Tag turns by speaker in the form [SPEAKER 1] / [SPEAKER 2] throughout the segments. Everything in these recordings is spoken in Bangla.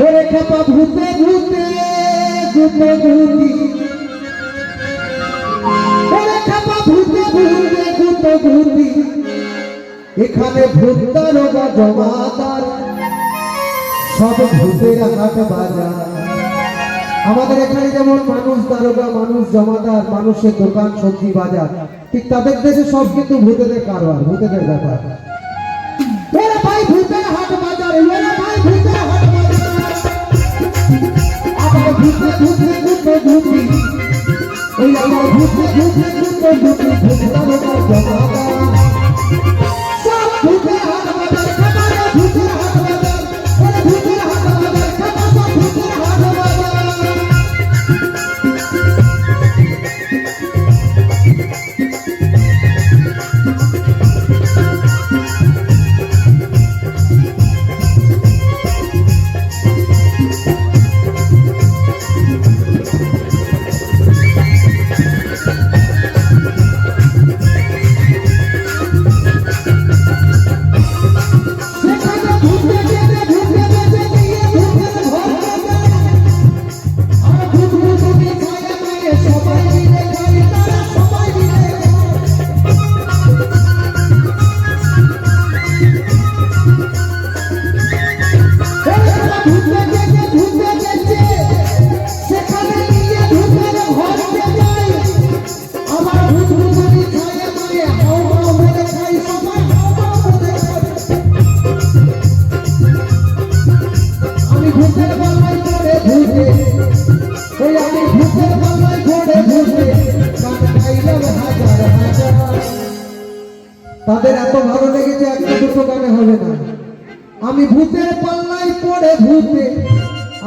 [SPEAKER 1] ওরে খেপা ভূতে ভূতে ভূতে ভূতি। ভূতে ভূতে এখানে ভূত দারোগা জমাদার, সব ভূতের হাট বাজার আমাদের এখানে যেমন মানুষ দারোগা, মানুষ জমাদার, মানুষের দোকান, সবজি বাজার, ঠিক তাদের দেশে সব কিন্তু ভূতেদের কারবার, ভূতেদের ব্যাপার। ভূতের হাট বাজার ভূতের ভূতে ভূতে ভূতে ভূতি ওই আমার ভূতে ভূতে ভূতে ভূতি ভূত দারোগা জমাদার তাদের এত ভালো লেগেছে, একটা দুটো গানে হবে না। আমি ভূতের পাল্লাই পড়ে ভূতে,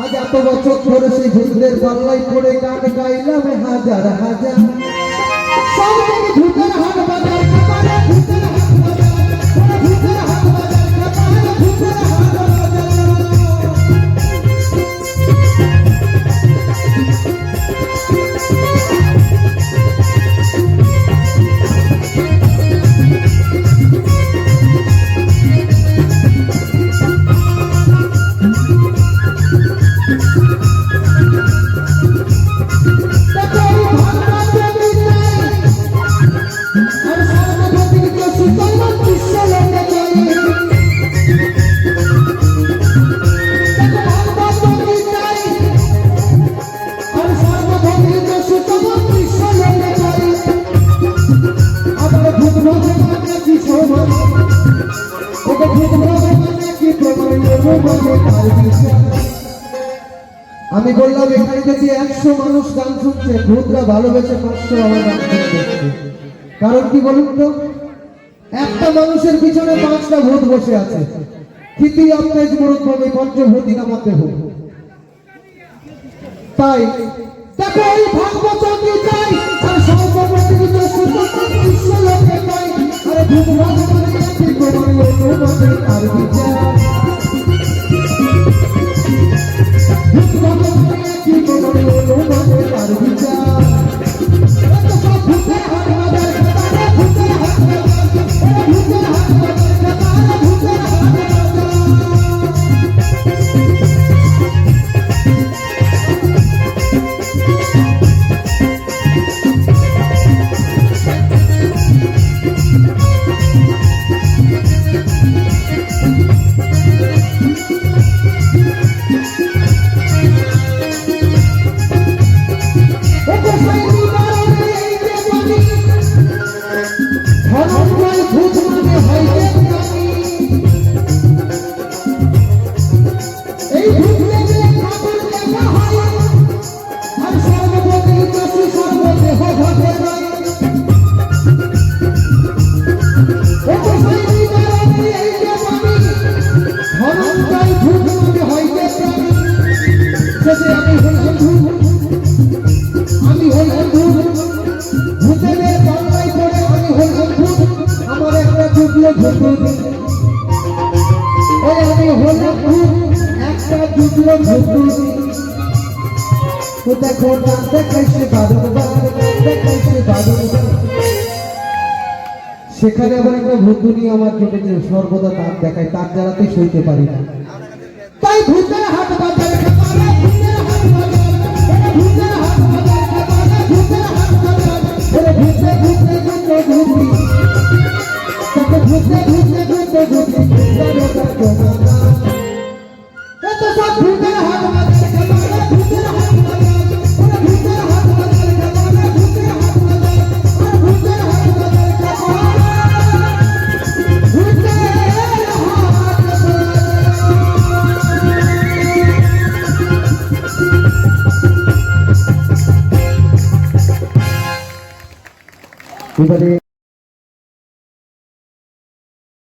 [SPEAKER 1] আজ এত বছর ধরে সেই ভূতের পাল্লাই পড়ে গান গাইলাম হাজার হাজার। সব ভূতের হাট আমি বললাম, এখানে যদি একশো মানুষ গান শুনছে, ভূতরা ভালোবেসে পাঁচশো আমার গান শুনছে। কারণ কি বলুন তো? একটা মানুষের পিছনে পাঁচটা ভূত বসে আছে। তাই, দেখো এই ভাগবতী চাই আর সর্বপ্রতিনিধি সেখানে আবার একটা বন্ধুনি আমার কেটেছে, সর্বদা তার দেখায়, তার জ্বালাতে সইতে পারি না। তাই ভূতের হাত বাজার ভূতের হাত ভূতের হাত ভূতের হাত ওরে